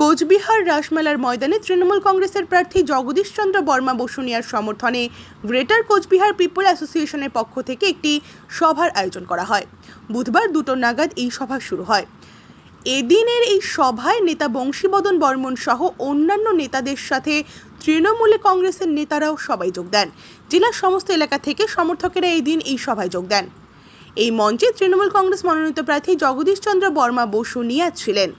কোচবিহার রাসমেলার ময়দানে তৃণমূল কংগ্রেসের প্রার্থী জগদীশ চন্দ্র বর্মা বসুনিয়ার সমর্থনে গ্রেটার কোচবিহার পিপল অ্যাসোসিয়েশনের পক্ষ থেকে একটি সভার আয়োজন করা হয়। বুধবার দুটো নাগাদ এই সভা শুরু হয়। এদিনের এই সভায় নেতা বংশীবদন বর্মন সহ অন্যান্য নেতাদের সাথে তৃণমূলে কংগ্রেসের নেতারাও সবাই যোগ দেন। জেলার সমস্ত এলাকা থেকে সমর্থকেরা এই দিন এই সভায় যোগ দেন। এই মঞ্চে তৃণমূল কংগ্রেস মনোনীত প্রার্থী জগদীশ চন্দ্র বর্মা বসুনিয়া ছিলেন।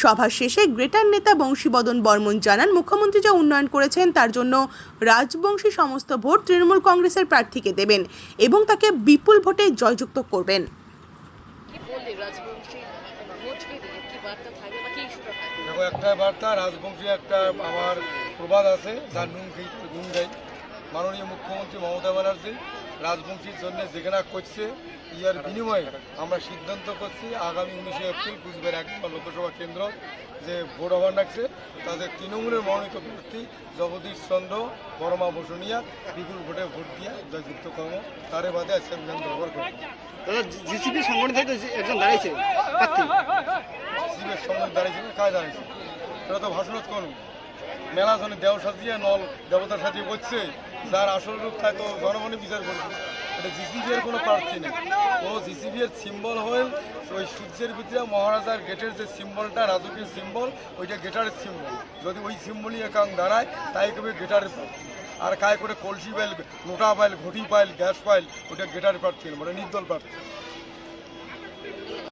সভা শেষে গ্রেটার নেতা বংশীবদন বর্মন জানান মুখ্যমন্ত্রী যা উন্নয়ন করেছেন তার জন্য রাজবংশী সমস্ত ভোট তৃণমূল কংগ্রেসের প্রার্থীকে দেবেন এবং তাকে বিপুল ভোটে জয়যুক্ত করবেন। দেখো একটা বার্তা রাজবংশী একটা আমার প্রবাদ আছে যার নুন খেয়ে গাই মাননীয় মুখ্যমন্ত্রী মমতা ব্যানার্জি রাজবংশীর জন্য যেখানে করছে ইয়ার বিনিময়ে আমরা সিদ্ধান্ত করছি আগামী উনিশে এপ্রিল কুচবিহার এক লোকসভা কেন্দ্র যে ভোট আহ্বান রাখছে তাদের তৃণমূলের মনোনীত প্রার্থী জগদীশ চন্দ্র বর্মা বসুনিয়া বিপুল ভোটে ভোট দিয়ে জয়যুক্ত কর্ম তারে বাদে আজকে বিধান ব্যবহার করি দাদা জিসিপি সংগঠন থেকে একজন দাঁড়িয়েছে শিবের সঙ্গে দাঁড়িয়েছে কাজ দাঁড়িয়েছে? এটা তো ভাষণত করুন। মেলা জনে দেও সাজিয়ে নল দেবতার সাজিয়ে বসছে যার আসল রূপ থাকে তো জনগণই বিচার করবে। এটা জিসিবি এর কোনো প্রার্থী নেই। ও জিসিবি এর সিম্বল হয়ে ওই সূর্যের ভিতরে মহারাজার গেটের যে সিম্বলটা রাজকীয় সিম্বল ওইটা গেটারের সিম্বল যদি ওই সিম্বলই একাং দাঁড়ায়, তাই কবে গেটারের প্রার্থী। আর কায় করে কলসি পাইল, নোটা পাইল, ঘটি পাইল, গ্যাস পাইল, ওইটা গেটারের প্রার্থী মানে নির্দল প্রার্থী।